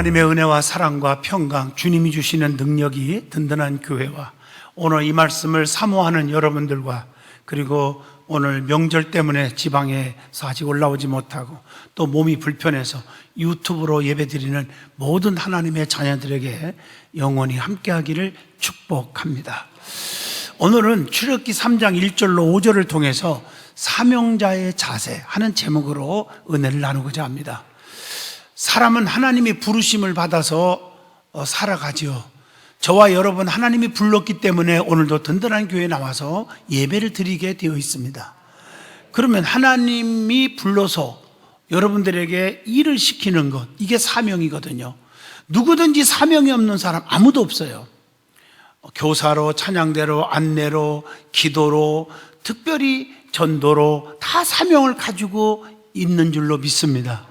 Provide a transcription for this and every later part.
하나님의 은혜와 사랑과 평강, 주님이 주시는 능력이 든든한 교회와 오늘 이 말씀을 사모하는 여러분들과 그리고 오늘 명절 때문에 지방에서 아직 올라오지 못하고 또 몸이 불편해서 유튜브로 예배드리는 모든 하나님의 자녀들에게 영원히 함께하기를 축복합니다. 오늘은 출애굽기 3장 1절로 5절을 통해서 사명자의 자세 하는 제목으로 은혜를 나누고자 합니다. 사람은 하나님이 부르심을 받아서 어, 살아가지요. 저와 여러분 하나님이 불렀기 때문에 오늘도 든든한 교회에 나와서 예배를 드리게 되어 있습니다. 그러면 하나님이 불러서 여러분들에게 일을 시키는 것, 이게 사명이거든요. 누구든지 사명이 없는 사람 아무도 없어요. 교사로, 찬양대로, 안내로, 기도로, 특별히 전도로 다 사명을 가지고 있는 줄로 믿습니다.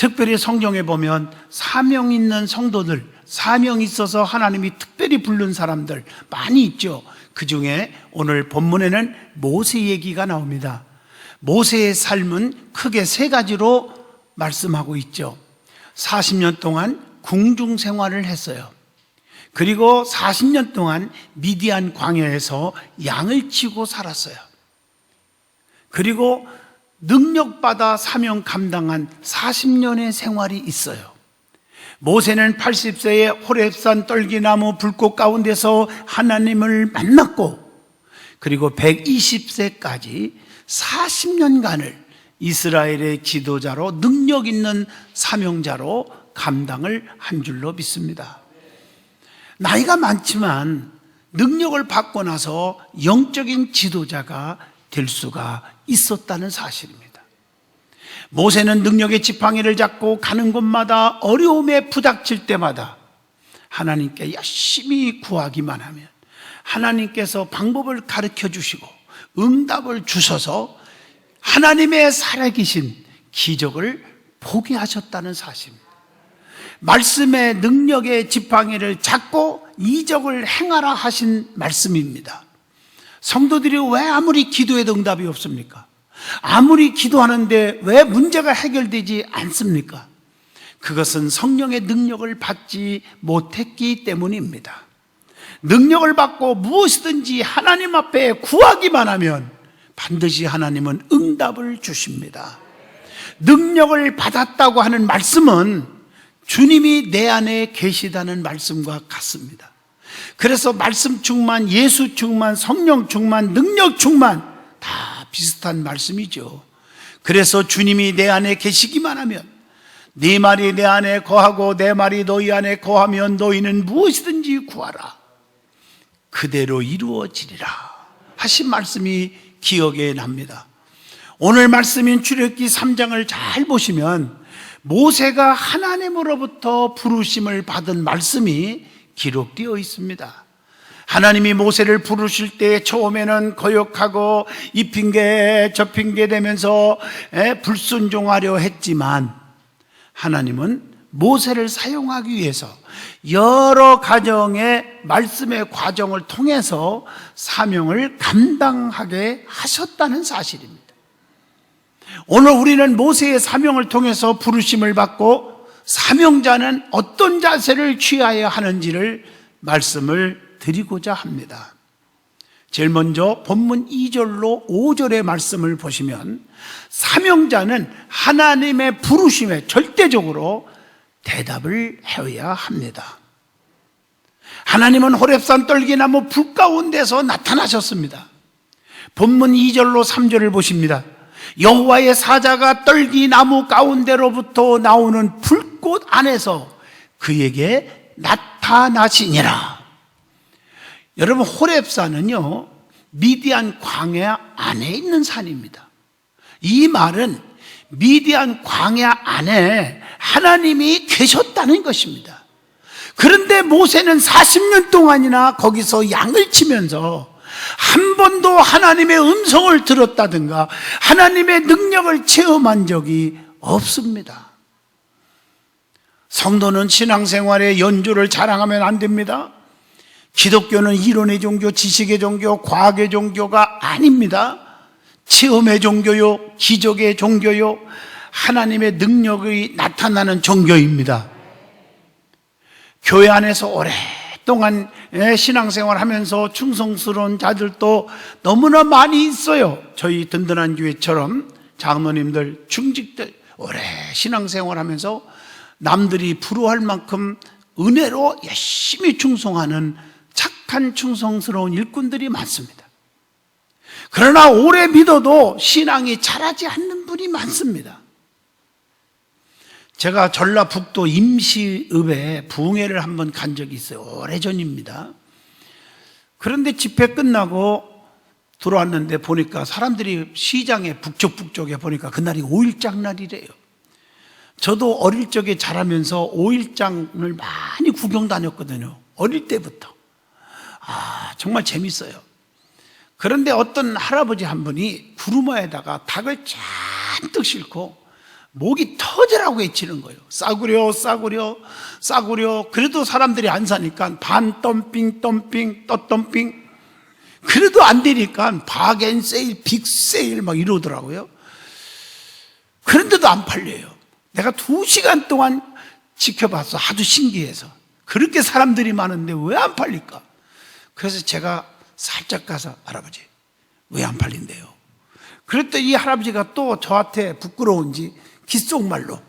특별히 성경에 보면 사명 있는 성도들, 사명 있어서 하나님이 특별히 부른 사람들 많이 있죠. 그 중에 오늘 본문에는 모세 얘기가 나옵니다. 모세의 삶은 크게 세 가지로 말씀하고 있죠. 40년 동안 궁중 생활을 했어요. 그리고 40년 동안 미디안 광야에서 양을 치고 살았어요. 그리고 능력받아 사명 감당한 40년의 생활이 있어요. 모세는 80세에 호렙산 떨기나무 불꽃 가운데서 하나님을 만났고 그리고 120세까지 40년간을 이스라엘의 지도자로 능력 있는 사명자로 감당을 한 줄로 믿습니다. 나이가 많지만 능력을 받고 나서 영적인 지도자가 될 수가 있었다는 사실입니다. 모세는 능력의 지팡이를 잡고 가는 곳마다 어려움에 부닥칠 때마다 하나님께 열심히 구하기만 하면 하나님께서 방법을 가르쳐 주시고 응답을 주셔서 하나님의 살아계신 기적을 보게 하셨다는 사실입니다. 말씀의 능력의 지팡이를 잡고 이적을 행하라 하신 말씀입니다. 성도들이 왜 아무리 기도해도 응답이 없습니까? 아무리 기도하는데 왜 문제가 해결되지 않습니까? 그것은 성령의 능력을 받지 못했기 때문입니다. 능력을 받고 무엇이든지 하나님 앞에 구하기만 하면 반드시 하나님은 응답을 주십니다. 능력을 받았다고 하는 말씀은 주님이 내 안에 계시다는 말씀과 같습니다. 그래서 말씀 충만, 예수 충만, 성령 충만, 능력 충만 다 비슷한 말씀이죠. 그래서 주님이 내 안에 계시기만 하면 네 말이 내 안에 거하고 내 말이 너희 안에 거하면 너희는 무엇이든지 구하라. 그대로 이루어지리라. 하신 말씀이 기억에 납니다. 오늘 말씀인 출애굽기 3장을 잘 보시면 모세가 하나님으로부터 부르심을 받은 말씀이 기록되어 있습니다. 하나님이 모세를 부르실 때 처음에는 거역하고 이 핑계 저 핑계 되면서 불순종하려 했지만 하나님은 모세를 사용하기 위해서 여러 가정의 말씀의 과정을 통해서 사명을 감당하게 하셨다는 사실입니다. 오늘 우리는 모세의 사명을 통해서 부르심을 받고 사명자는 어떤 자세를 취하여야 하는지를 말씀을 드리고자 합니다. 제일 먼저 본문 2절로 5절의 말씀을 보시면 사명자는 하나님의 부르심에 절대적으로 대답을 해야 합니다. 하나님은 호랩산 떨기나무 불 가운데서 나타나셨습니다. 본문 2절로 3절을 보십니다. 여호와의 사자가 떨기나무 가운데로부터 나오는 불 꽃 안에서 그에게 나타나시니라. 여러분 호랩산은요 미디안 광야 안에 있는 산입니다. 이 말은 미디안 광야 안에 하나님이 계셨다는 것입니다. 그런데 모세는 40년 동안이나 거기서 양을 치면서 한 번도 하나님의 음성을 들었다든가 하나님의 능력을 체험한 적이 없습니다. 성도는 신앙생활에 연주를 자랑하면 안 됩니다. 기독교는 이론의 종교, 지식의 종교, 과학의 종교가 아닙니다. 체험의 종교요, 기적의 종교요, 하나님의 능력이 나타나는 종교입니다. 교회 안에서 오랫동안 예, 신앙생활 하면서 충성스러운 자들도 너무나 많이 있어요. 저희 든든한 교회처럼 장로님들, 중직들 오래 신앙생활 하면서 남들이 부러워할 만큼 은혜로 열심히 충성하는 착한 충성스러운 일꾼들이 많습니다. 그러나 오래 믿어도 신앙이 자라지 않는 분이 많습니다. 제가 전라북도 임시읍에 부흥회를 한번 간 적이 있어요. 오래전입니다. 그런데 집회 끝나고 들어왔는데 보니까 사람들이 시장에 북쪽북쪽에 보니까 그날이 5일장 날이래요. 저도 어릴 적에 자라면서 5일장을 많이 구경 다녔거든요. 어릴 때부터. 아, 정말 재밌어요. 그런데 어떤 할아버지 한 분이 구루마에다가 닭을 잔뜩 싣고 목이 터지라고 외치는 거예요. 싸구려, 싸구려, 싸구려. 그래도 사람들이 안 사니까 반 덤핑, 덤핑, 또 덤핑. 그래도 안 되니까 박앤 세일, 빅 세일 막 이러더라고요. 그런데도 안 팔려요. 내가 두 시간 동안 지켜봤어. 아주 신기해서. 그렇게 사람들이 많은데 왜 안 팔릴까? 그래서 제가 살짝 가서 할아버지 왜 안 팔린대요? 그랬더니 이 할아버지가 또 저한테 부끄러운지 귓속말로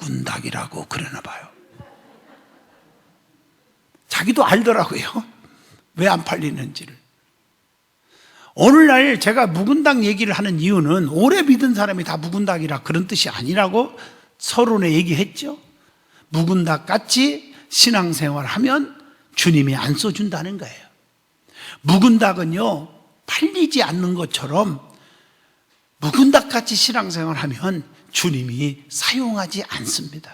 묵은 닭이라고 그러나 봐요. 자기도 알더라고요. 왜 안 팔리는지를. 오늘날 제가 묵은 닭 얘기를 하는 이유는 오래 믿은 사람이 다 묵은 닭이라 그런 뜻이 아니라고 서론에 얘기했죠. 묵은 닭 같이 신앙생활 하면 주님이 안 써준다는 거예요. 묵은 닭은요, 팔리지 않는 것처럼 묵은 닭 같이 신앙생활 하면 주님이 사용하지 않습니다.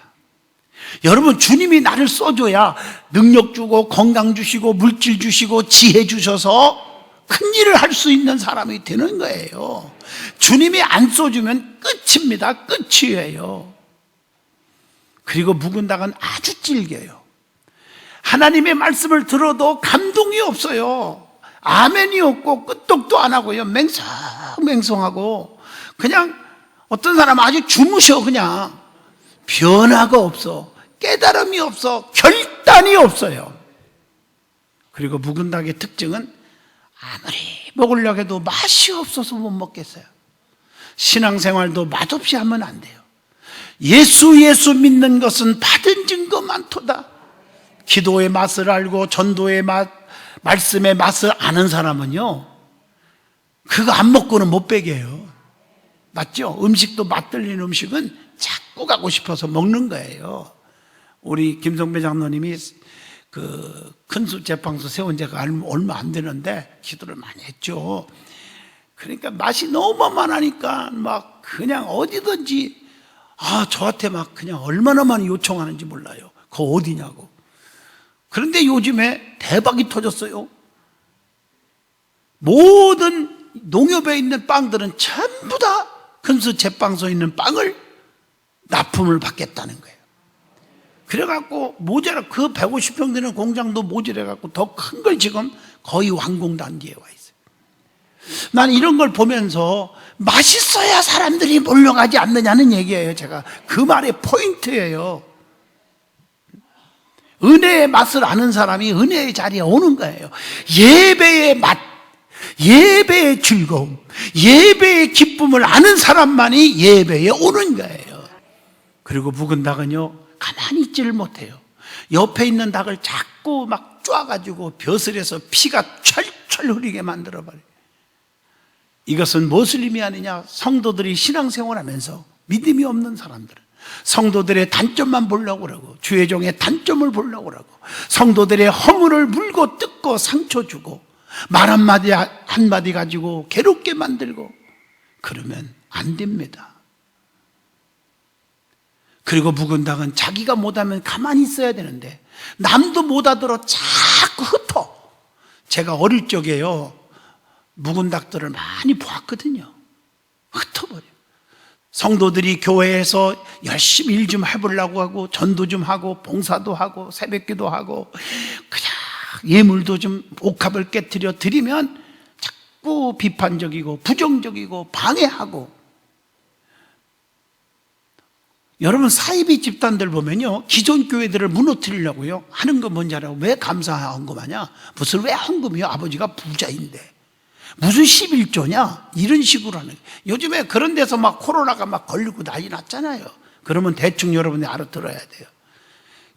여러분, 주님이 나를 써줘야 능력 주고, 건강 주시고, 물질 주시고, 지혜 주셔서 큰 일을 할 수 있는 사람이 되는 거예요. 주님이 안 써주면 끝입니다. 끝이에요. 그리고 묵은 닭은 아주 질겨요. 하나님의 말씀을 들어도 감동이 없어요. 아멘이 없고 끄떡도 안 하고요. 맹성맹성하고 그냥 어떤 사람은 아주 주무셔 그냥 변화가 없어. 깨달음이 없어. 결단이 없어요. 그리고 묵은 닭의 특징은 아무리 먹으려고 해도 맛이 없어서 못 먹겠어요. 신앙생활도 맛없이 하면 안 돼요. 예수 예수 믿는 것은 받은 증거 많도다. 기도의 맛을 알고 전도의 맛, 말씀의 맛을 아는 사람은요, 그거 안 먹고는 못 베겨요. 맞죠? 음식도 맛들리는 음식은 자꾸 가고 싶어서 먹는 거예요. 우리 김성배 장로님이 그 큰수 재방소 세운 지가 얼마 안 되는데 기도를 많이 했죠. 그러니까 맛이 너무 많으니까 막 그냥 어디든지 아 저한테 막 그냥 얼마나 많이 요청하는지 몰라요. 그 어디냐고. 그런데 요즘에 대박이 터졌어요. 모든 농협에 있는 빵들은 전부 다 큰수 제빵소에 있는 빵을 납품을 받겠다는 거예요. 그래갖고 모자라 그 150평 되는 공장도 모자라갖고 더 큰 걸 지금 거의 완공 단계에 와 있어요. 난 이런 걸 보면서 맛있어야 사람들이 몰려가지 않느냐는 얘기예요. 제가 그 말의 포인트예요. 은혜의 맛을 아는 사람이 은혜의 자리에 오는 거예요. 예배의 맛, 예배의 즐거움, 예배의 기쁨을 아는 사람만이 예배에 오는 거예요. 그리고 묵은 닭은요, 가만히 있지를 못해요. 옆에 있는 닭을 자꾸 막 쪼아가지고 벼슬에서 피가 철철 흐리게 만들어버려요. 이것은 무엇을 의미하느냐? 성도들이 신앙생활 하면서 믿음이 없는 사람들은 성도들의 단점만 보려고 그러고 주의 종의 단점을 보려고 그러고 성도들의 허물을 물고 뜯고 상처 주고 말 한마디 한마디 가지고 괴롭게 만들고 그러면 안 됩니다. 그리고 묵은 닭은 자기가 못하면 가만히 있어야 되는데 남도 못하도록 자꾸 흩어. 제가 어릴 적에요. 묵은 닭들을 많이 보았거든요. 흩어버려. 성도들이 교회에서 열심히 일 좀 해보려고 하고 전도 좀 하고 봉사도 하고 새벽 기도 하고 그냥 예물도 좀 옥합을 깨뜨려 드리면 자꾸 비판적이고 부정적이고 방해하고 여러분 사이비 집단들 보면요 기존 교회들을 무너뜨리려고요 하는 건 뭔지 알아요? 왜 감사한 거 마냐? 무슨 왜 헌금이요? 아버지가 부자인데 무슨 11조냐? 이런 식으로 하는 거예요. 요즘에 그런 데서 막 코로나가 막 걸리고 난리 났잖아요 그러면 대충 여러분이 알아들어야 돼요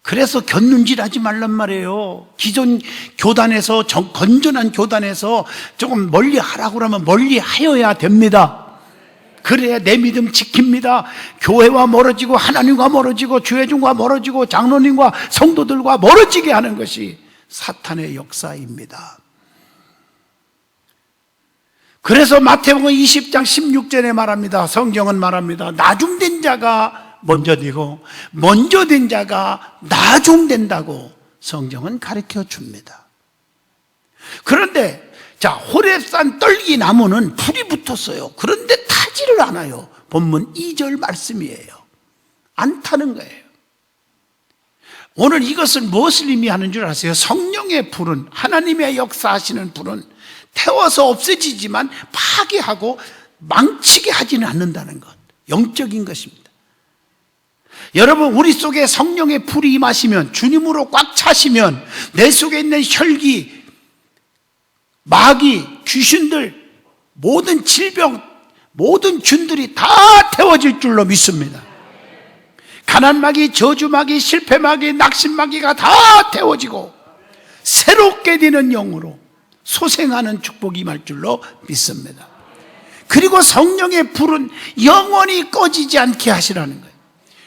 그래서 견눈질 하지 말란 말이에요. 기존 교단에서, 정- 건전한 교단에서 조금 멀리 하라고 그러면 멀리 하여야 됩니다. 그래야 내 믿음 지킵니다. 교회와 멀어지고 하나님과 멀어지고 주회중과 멀어지고 장로님과 성도들과 멀어지게 하는 것이 사탄의 역사입니다. 그래서 마태복음 20장 16절에 말합니다. 성경은 말합니다. 나중된 자가 먼저 되고 먼저 된 자가 나중된다고 성경은 가르쳐 줍니다. 그런데 자 호렙산 떨기 나무는 불이 붙었어요. 그런데 타지를 않아요. 본문 2절 말씀이에요. 안 타는 거예요. 오늘 이것을 무엇을 의미하는 줄 아세요? 성령의 불은 하나님의 역사하시는 불은 태워서 없어지지만 파괴하고 망치게 하지는 않는다는 것. 영적인 것입니다. 여러분 우리 속에 성령의 불이 임하시면 주님으로 꽉 차시면 내 속에 있는 혈기, 마귀, 귀신들, 모든 질병, 모든 균들이 다 태워질 줄로 믿습니다. 가난마귀, 저주마귀, 실패마귀, 낙심마귀가 다 태워지고 새롭게 되는 영으로 소생하는 축복이 임할 줄로 믿습니다. 그리고 성령의 불은 영원히 꺼지지 않게 하시라는 거예요.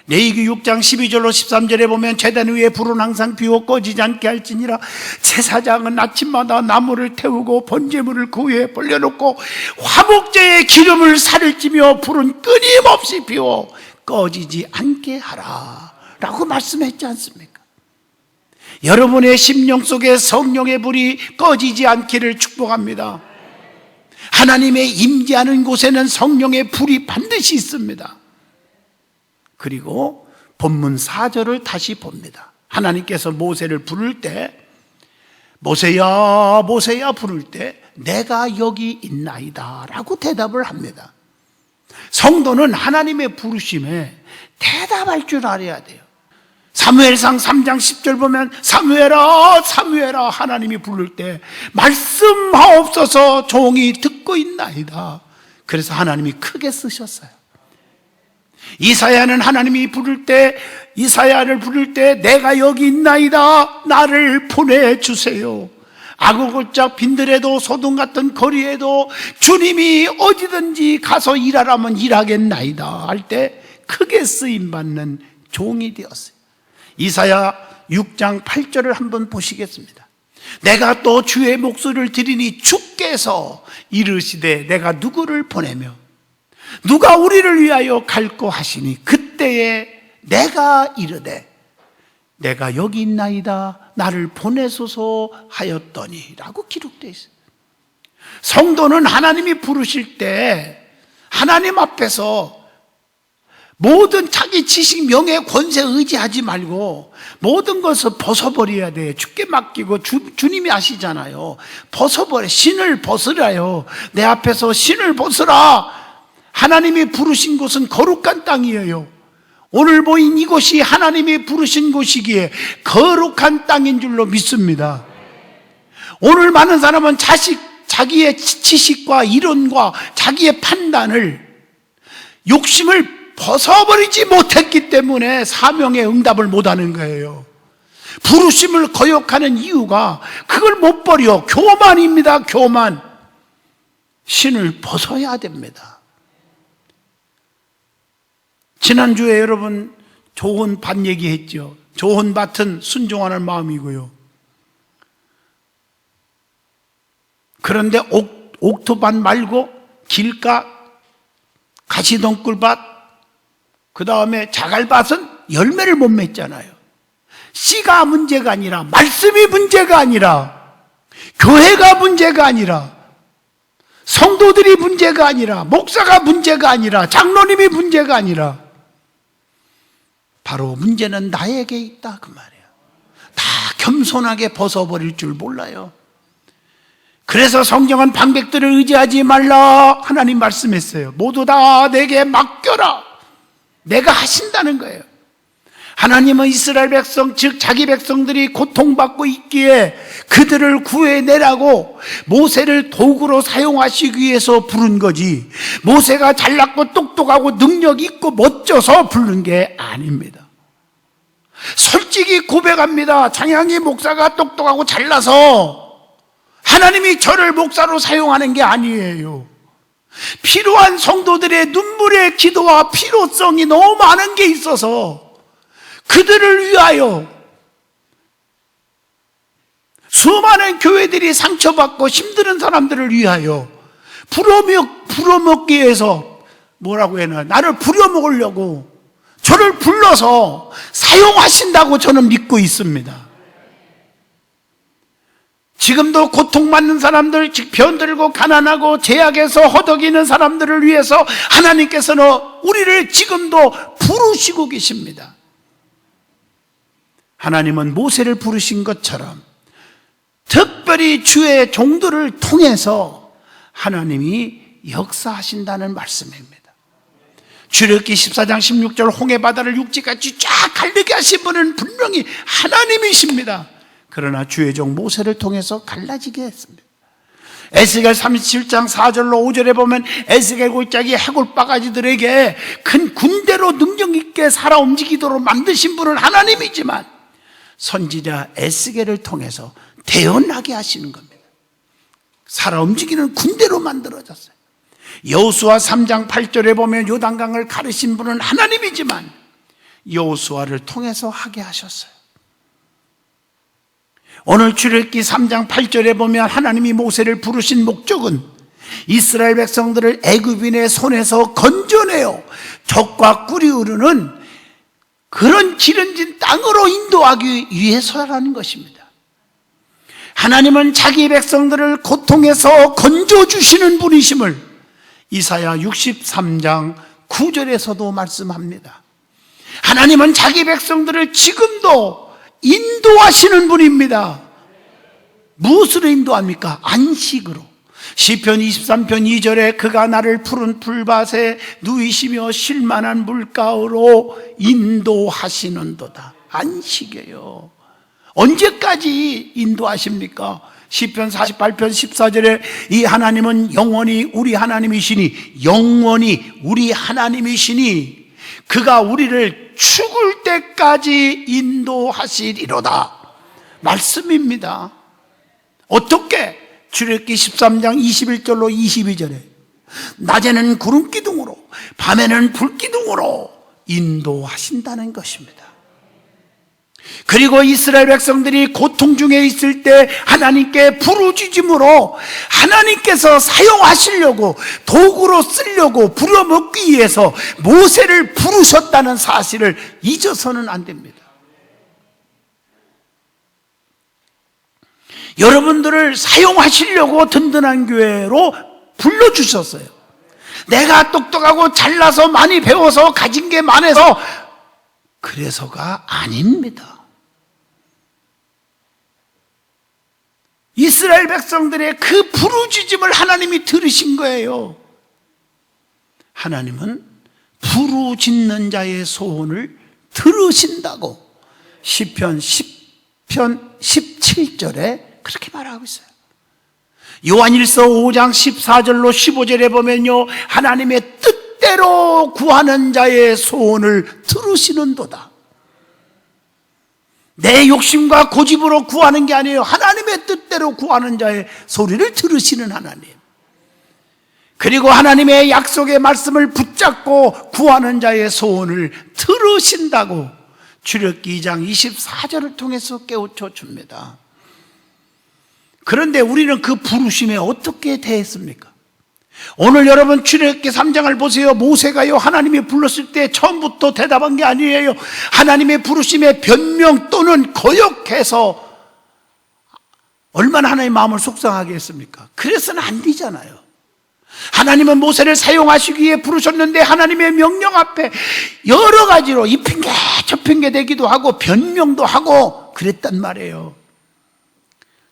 레이기 6장 12절로 13절에 보면 제단 위에 불은 항상 비워 꺼지지 않게 할지니라 제사장은 아침마다 나무를 태우고 번제물을 그 위에 벌려놓고 화목제에 기름을 살을 찌며 불은 끊임없이 비워 꺼지지 않게 하라 라고 말씀했지 않습니까? 여러분의 심령 속에 성령의 불이 꺼지지 않기를 축복합니다. 하나님의 임재하는 곳에는 성령의 불이 반드시 있습니다. 그리고 본문 4절을 다시 봅니다. 하나님께서 모세를 부를 때 모세야 모세야 부를 때 내가 여기 있나이다 라고 대답을 합니다. 성도는 하나님의 부르심에 대답할 줄 알아야 돼요. 사무엘상 3장 10절 보면 사무엘아 사무엘아 하나님이 부를 때 말씀하옵소서 종이 듣고 있나이다. 그래서 하나님이 크게 쓰셨어요. 이사야는 하나님이 부를 때 이사야를 부를 때 내가 여기 있나이다 나를 보내 주세요 아구골짝 빈들에도 소동 같은 거리에도 주님이 어디든지 가서 일하라면 일하겠나이다 할 때 크게 쓰임 받는 종이 되었어요 이사야 6장 8절을 한번 보시겠습니다. 내가 또 주의 목소리를 들으니 주께서 이르시되 내가 누구를 보내며 누가 우리를 위하여 갈고 하시니 그때에 내가 이르되 내가 여기 있나이다. 나를 보내소서 하였더니 라고 기록되어 있어요. 성도는 하나님이 부르실 때 하나님 앞에서 모든 자기 지식, 명예, 권세 의지하지 말고 모든 것을 벗어버려야 돼. 주께 맡기고 주, 주님이 아시잖아요. 벗어버려. 신을 벗으라요. 내 앞에서 신을 벗으라. 하나님이 부르신 곳은 거룩한 땅이에요. 오늘 모인 이곳이 하나님이 부르신 곳이기에 거룩한 땅인 줄로 믿습니다. 오늘 많은 사람은 자식, 자기의 지식과 이론과 자기의 판단을 욕심을 벗어버리지 못했기 때문에 사명의 응답을 못하는 거예요. 부르심을 거역하는 이유가 그걸 못 버려. 교만입니다, 교만. 신을 벗어야 됩니다. 지난주에 여러분 좋은 밭 얘기했죠. 좋은 밭은 순종하는 마음이고요. 그런데 옥, 옥토밭 말고 길가, 가시덩굴밭, 그 다음에 자갈밭은 열매를 못 맺잖아요. 씨가 문제가 아니라, 말씀이 문제가 아니라, 교회가 문제가 아니라, 성도들이 문제가 아니라, 목사가 문제가 아니라, 장로님이 문제가 아니라, 바로 문제는 나에게 있다. 그 말이에요. 다 겸손하게 벗어버릴 줄 몰라요. 그래서 성경은 방백들을 의지하지 말라. 하나님 말씀했어요. 모두 다 내게 맡겨라. 내가 하신다는 거예요. 하나님은 이스라엘 백성, 즉 자기 백성들이 고통받고 있기에 그들을 구해내라고 모세를 도구로 사용하시기 위해서 부른 거지. 모세가 잘났고 똑똑하고 능력 있고 멋져서 부른 게 아닙니다. 솔직히 고백합니다. 장양기 목사가 똑똑하고 잘나서 하나님이 저를 목사로 사용하는 게 아니에요. 필요한 성도들의 눈물의 기도와 필요성이 너무 많은 게 있어서 그들을 위하여 수많은 교회들이 상처받고 힘드는 사람들을 위하여 부려먹, 부려먹기 위해서 뭐라고 해나 나를 부려먹으려고 저를 불러서 사용하신다고 저는 믿고 있습니다. 지금도 고통받는 사람들, 즉 변들고 가난하고 제약에서 허덕이는 사람들을 위해서 하나님께서는 우리를 지금도 부르시고 계십니다. 하나님은 모세를 부르신 것처럼 특별히 주의 종들을 통해서 하나님이 역사하신다는 말씀입니다. 출애굽기 14장 16절 홍해 바다를 육지같이 쫙 갈리게 하신 분은 분명히 하나님이십니다. 그러나 주의 종 모세를 통해서 갈라지게 했습니다. 에스겔 37장 4절로 5절에 보면 에스겔 골짜기 해골 바가지들에게 큰 군대로 능력 있게 살아 움직이도록 만드신 분은 하나님이지만 선지자 에스겔을 통해서 태어나게 하시는 겁니다. 살아 움직이는 군대로 만들어졌어요. 여호수아 3장 8절에 보면 요단강을 가르신 분은 하나님이지만 여호수아를 통해서 하게 하셨어요. 오늘 출애굽기 3장 8절에 보면 하나님이 모세를 부르신 목적은 이스라엘 백성들을 애굽인의 손에서 건져내어 적과 꿀이 흐르는 그런 기름진 땅으로 인도하기 위해서라는 것입니다. 하나님은 자기 백성들을 고통에서 건져 주시는 분이심을 이사야 63장 9절에서도 말씀합니다. 하나님은 자기 백성들을 지금도 인도하시는 분입니다. 무엇으로 인도합니까? 안식으로. 시편 23편 2절에 그가 나를 푸른 풀밭에 누이시며 쉴만한 물가로 인도하시는도다. 안식이에요. 언제까지 인도하십니까? 시편 48편 14절에 이 하나님은 영원히 우리 하나님이시니 영원히 우리 하나님이시니 그가 우리를 죽을 때까지 인도하시리로다. 말씀입니다. 어떻게? 출애굽기 13장 21절로 22절에 낮에는 구름 기둥으로 밤에는 불 기둥으로 인도하신다는 것입니다. 그리고 이스라엘 백성들이 고통 중에 있을 때 하나님께 부르짖음으로 하나님께서 사용하시려고 도구로 쓰려고 부려먹기 위해서 모세를 부르셨다는 사실을 잊어서는 안 됩니다. 여러분들을 사용하시려고 든든한 교회로 불러주셨어요. 내가 똑똑하고 잘나서 많이 배워서 가진 게 많아서 그래서가 아닙니다. 이스라엘 백성들의 그 부르짖음을 하나님이 들으신 거예요. 하나님은 부르짖는 자의 소원을 들으신다고 시편 10편 17절에 그렇게 말하고 있어요. 요한일서 5장 14절로 15절에 보면요. 하나님의 뜻대로 구하는 자의 소원을 들으시는도다. 내 욕심과 고집으로 구하는 게 아니에요. 하나님의 뜻대로 구하는 자의 소리를 들으시는 하나님. 그리고 하나님의 약속의 말씀을 붙잡고 구하는 자의 소원을 들으신다고 출애굽기 2장 24절을 통해서 깨우쳐 줍니다. 그런데 우리는 그 부르심에 어떻게 대했습니까? 오늘 여러분 출애굽기 3장을 보세요. 모세가요 하나님이 불렀을 때 처음부터 대답한 게 아니에요. 하나님의 부르심에 변명 또는 거역해서 얼마나 하나님의 마음을 속상하게 했습니까? 그래서는 안 되잖아요. 하나님은 모세를 사용하시기 위해 부르셨는데 하나님의 명령 앞에 여러 가지로 이 핑계 저 핑계 대기도 하고 변명도 하고 그랬단 말이에요.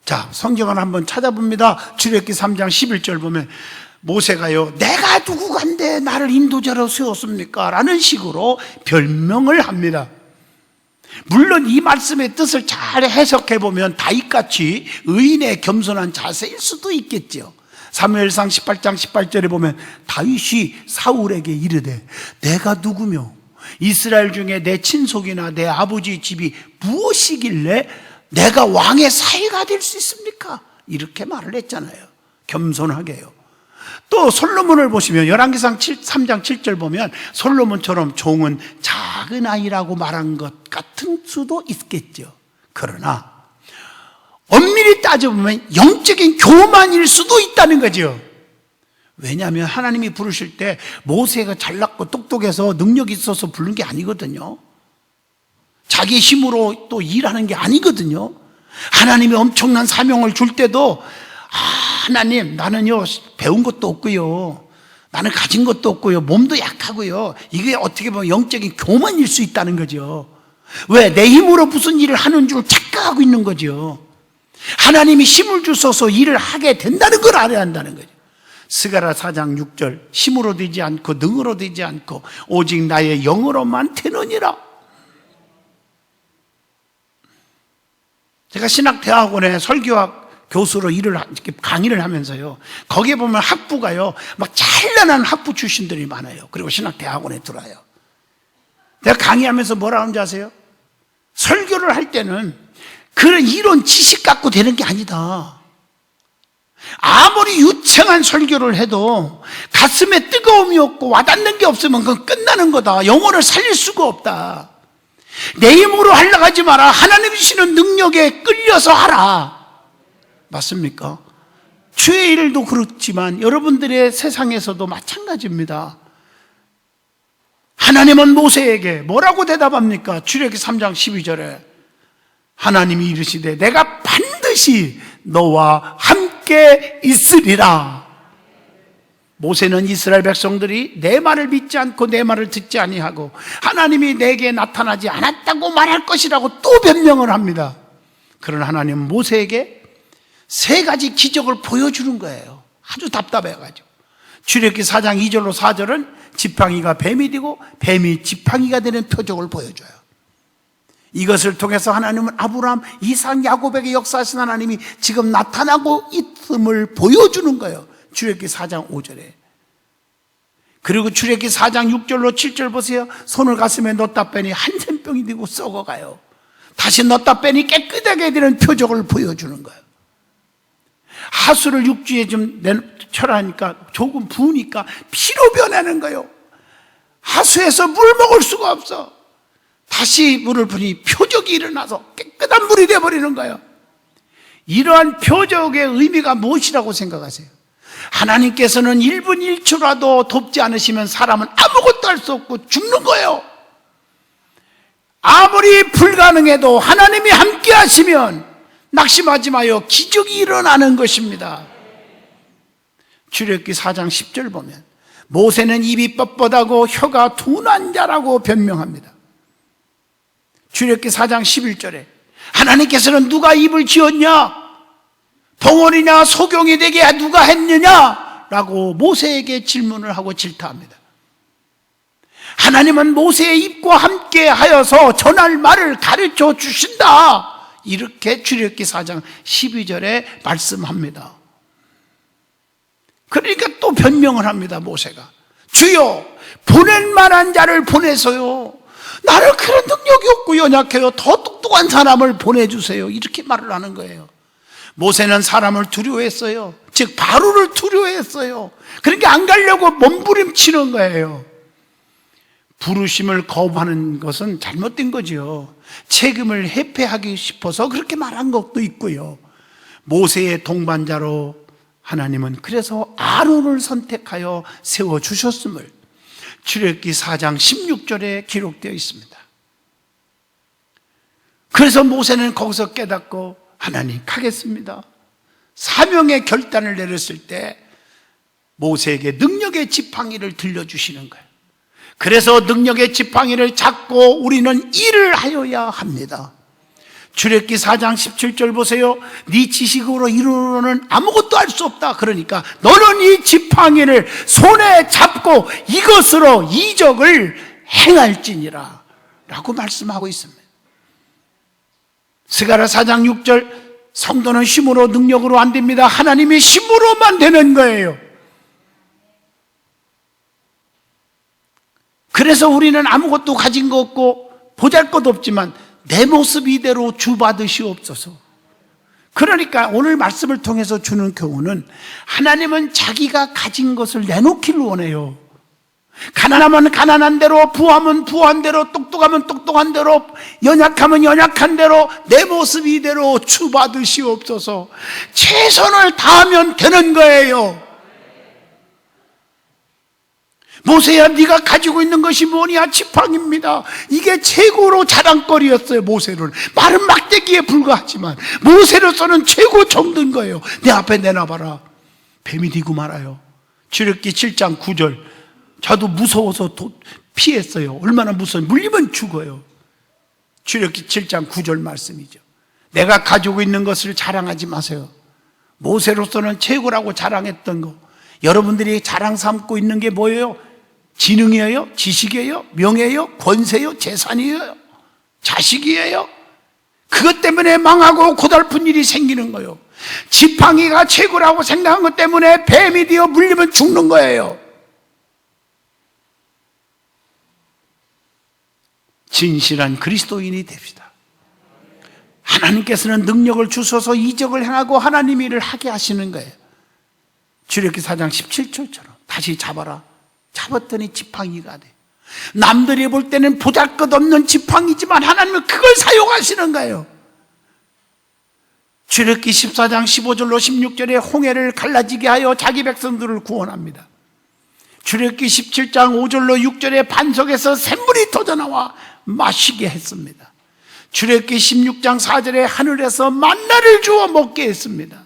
자, 성경을 한번 찾아봅니다. 출애굽기 3장 11절 보면 모세가요, 내가 누구간데 나를 인도자로 세웠습니까? 라는 식으로 별명을 합니다. 물론 이 말씀의 뜻을 잘 해석해 보면 다윗같이 의인의 겸손한 자세일 수도 있겠죠. 사무엘상 18장 18절에 보면 다윗이 사울에게 이르되 내가 누구며 이스라엘 중에 내 친속이나 내 아버지 집이 무엇이길래 내가 왕의 사위가 될 수 있습니까? 이렇게 말을 했잖아요. 겸손하게요. 또 솔로몬을 보시면 열왕기상 7, 3장 7절 보면 솔로몬처럼 종은 작은 아이라고 말한 것 같은 수도 있겠죠. 그러나 엄밀히 따져보면 영적인 교만일 수도 있다는 거죠. 왜냐하면 하나님이 부르실 때 모세가 잘났고 똑똑해서 능력이 있어서 부른 게 아니거든요. 자기 힘으로 또 일하는 게 아니거든요. 하나님이 엄청난 사명을 줄 때도 아, 하나님 나는요 배운 것도 없고요. 나는 가진 것도 없고요. 몸도 약하고요. 이게 어떻게 보면 영적인 교만일 수 있다는 거죠. 왜? 내 힘으로 무슨 일을 하는 줄 착각하고 있는 거죠. 하나님이 힘을 주셔서 일을 하게 된다는 걸 알아야 한다는 거죠. 스가라 4장 6절 힘으로 되지 않고 능으로 되지 않고 오직 나의 영으로만 되느니라. 제가 신학대학원에 설교학 교수로 일을 강의를 하면서요. 거기에 보면 학부가요. 막 찬란한 학부 출신들이 많아요. 그리고 신학 대학원에 들어와요. 내가 강의하면서 뭐라 하는지 아세요? 설교를 할 때는 그런 이론 지식 갖고 되는 게 아니다. 아무리 유창한 설교를 해도 가슴에 뜨거움이 없고 와닿는 게 없으면 그건 끝나는 거다. 영혼을 살릴 수가 없다. 내 힘으로 하려고 하지 마라. 하나님 주시는 능력에 끌려서 하라. 맞습니까? 주의 일도 그렇지만 여러분들의 세상에서도 마찬가지입니다. 하나님은 모세에게 뭐라고 대답합니까? 출애기 3장 12절에 하나님이 이르시되 내가 반드시 너와 함께 있으리라. 모세는 이스라엘 백성들이 내 말을 믿지 않고 내 말을 듣지 아니하고 하나님이 내게 나타나지 않았다고 말할 것이라고 또 변명을 합니다. 그러나 하나님은 모세에게 세 가지 기적을 보여주는 거예요. 아주 답답해가지고. 출애기 4장 2절로 4절은 지팡이가 뱀이 되고 뱀이 지팡이가 되는 표적을 보여줘요. 이것을 통해서 하나님은 아브라함, 이삭, 야곱에게 역사하신 하나님이 지금 나타나고 있음을 보여주는 거예요. 출애기 4장 5절에. 그리고 출애기 4장 6절로 7절 보세요. 손을 가슴에 넣다 빼니 한센병이 되고 썩어가요. 다시 넣다 빼니 깨끗하게 되는 표적을 보여주는 거예요. 하수를 육지에 좀 내- 철하니까 조금 부으니까 피로 변하는 거예요. 하수에서 물 먹을 수가 없어. 다시 물을 부니 표적이 일어나서 깨끗한 물이 되어버리는 거예요. 이러한 표적의 의미가 무엇이라고 생각하세요? 하나님께서는 1분 1초라도 돕지 않으시면 사람은 아무것도 할 수 없고 죽는 거예요. 아무리 불가능해도 하나님이 함께 하시면 낙심하지 마요. 기적이 일어나는 것입니다. 출애굽기 4장 10절 보면 모세는 입이 뻣뻣하고 혀가 둔한 자라고 변명합니다. 출애굽기 4장 11절에 하나님께서는 누가 입을 지었냐? 덩어리냐 소경이 되게 누가 했느냐? 라고 모세에게 질문을 하고 질타합니다. 하나님은 모세의 입과 함께 하여서 전할 말을 가르쳐 주신다. 이렇게 출애굽기 4장 12절에 말씀합니다. 그러니까 또 변명을 합니다, 모세가. 주여, 보낼 만한 자를 보내서요. 나는 그런 능력이 없고 연약해요. 더 똑똑한 사람을 보내주세요. 이렇게 말을 하는 거예요. 모세는 사람을 두려워했어요. 즉, 바로를 두려워했어요. 그러니까 안 가려고 몸부림치는 거예요. 부르심을 거부하는 것은 잘못된 거죠. 책임을 회피하기 싶어서 그렇게 말한 것도 있고요. 모세의 동반자로 하나님은 그래서 아론을 선택하여 세워 주셨음을 출애굽기 4장 16절에 기록되어 있습니다. 그래서 모세는 거기서 깨닫고 하나님 가겠습니다. 사명의 결단을 내렸을 때 모세에게 능력의 지팡이를 들려주시는 거예요. 그래서 능력의 지팡이를 잡고 우리는 일을 하여야 합니다. 출애기 4장 17절 보세요. 네 지식으로 이루로는 아무것도 할 수 없다. 그러니까 너는 이 지팡이를 손에 잡고 이것으로 이적을 행할지니라. 라고 말씀하고 있습니다. 스가라 4장 6절 성도는 힘으로 능력으로 안 됩니다. 하나님의 힘으로만 되는 거예요. 그래서 우리는 아무것도 가진 거 없고 보잘 것 없지만 내 모습 이대로 주 받으시옵소서. 그러니까 오늘 말씀을 통해서 주는 교훈은 하나님은 자기가 가진 것을 내놓기를 원해요. 가난하면 가난한 대로, 부하면 부한 대로, 똑똑하면 똑똑한 대로, 연약하면 연약한 대로, 내 모습 이대로 주 받으시옵소서. 최선을 다하면 되는 거예요. 모세야 네가 가지고 있는 것이 뭐냐? 지팡입니다. 이게 최고로 자랑거리였어요 모세는 마른 막대기에 불과하지만 모세로서는 최고 정든 거예요. 내 앞에 내놔봐라. 뱀이 뒤고 말아요. 출애기 7장 9절. 저도 무서워서 도- 피했어요. 얼마나 무서워요 물리면 죽어요. 출애기 7장 9절 말씀이죠. 내가 가지고 있는 것을 자랑하지 마세요. 모세로서는 최고라고 자랑했던 거. 여러분들이 자랑 삼고 있는 게 뭐예요? 지능이에요? 지식이에요? 명예예요? 권세요? 재산이에요? 자식이에요? 그것 때문에 망하고 고달픈 일이 생기는 거예요. 지팡이가 최고라고 생각한 것 때문에 뱀이 되어 물리면 죽는 거예요. 진실한 그리스도인이 됩시다. 하나님께서는 능력을 주셔서 이적을 행하고 하나님 일을 하게 하시는 거예요. 주력기 4장 17절처럼 다시 잡아라. 잡았더니 지팡이가 돼. 남들이 볼 때는 보잘것 없는 지팡이지만 하나님은 그걸 사용하시는 거예요. 주력기 14장 15절로 16절에 홍해를 갈라지게 하여 자기 백성들을 구원합니다. 주력기 17장 5절로 6절에 반석에서 샘물이 터져나와 마시게 했습니다. 주력기 16장 4절에 하늘에서 만나를 주어 먹게 했습니다.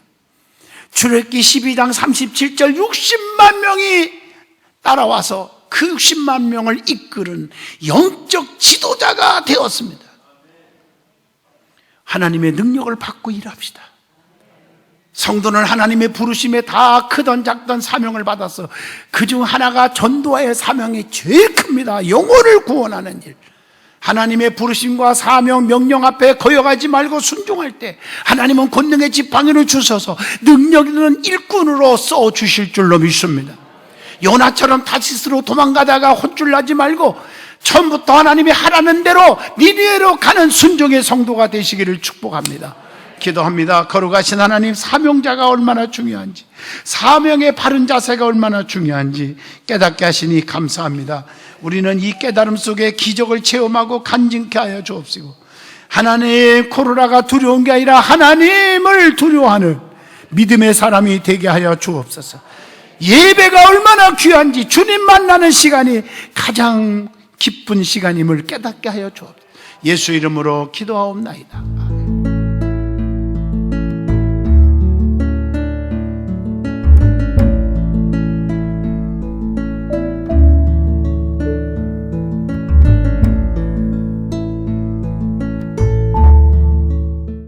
출애기 12장 37절 60만 명이 따라와서 그 60만 명을 이끄는 영적 지도자가 되었습니다. 하나님의 능력을 받고 일합시다. 성도는 하나님의 부르심에 다 크던 작던 사명을 받아서 그중 하나가 전도와의 사명이 제일 큽니다. 영혼을 구원하는 일. 하나님의 부르심과 사명, 명령 앞에 거역하지 말고 순종할 때 하나님은 권능의 지팡이를 주셔서 능력 있는 일꾼으로 써 주실 줄로 믿습니다. 요나처럼 타시스로 도망가다가 혼쭐 나지 말고 처음부터 하나님이 하라는 대로 니니에로 가는 순종의 성도가 되시기를 축복합니다. 기도합니다. 거룩하신 하나님 사명자가 얼마나 중요한지 사명의 바른 자세가 얼마나 중요한지 깨닫게 하시니 감사합니다. 우리는 이 깨달음 속에 기적을 체험하고 간증케 하여 주옵시고 하나님 코로나가 두려운 게 아니라 하나님을 두려워하는 믿음의 사람이 되게 하여 주옵소서. 예배가 얼마나 귀한지 주님 만나는 시간이 가장 기쁜 시간임을 깨닫게 하여 주옵소서. 예수 이름으로 기도하옵나이다.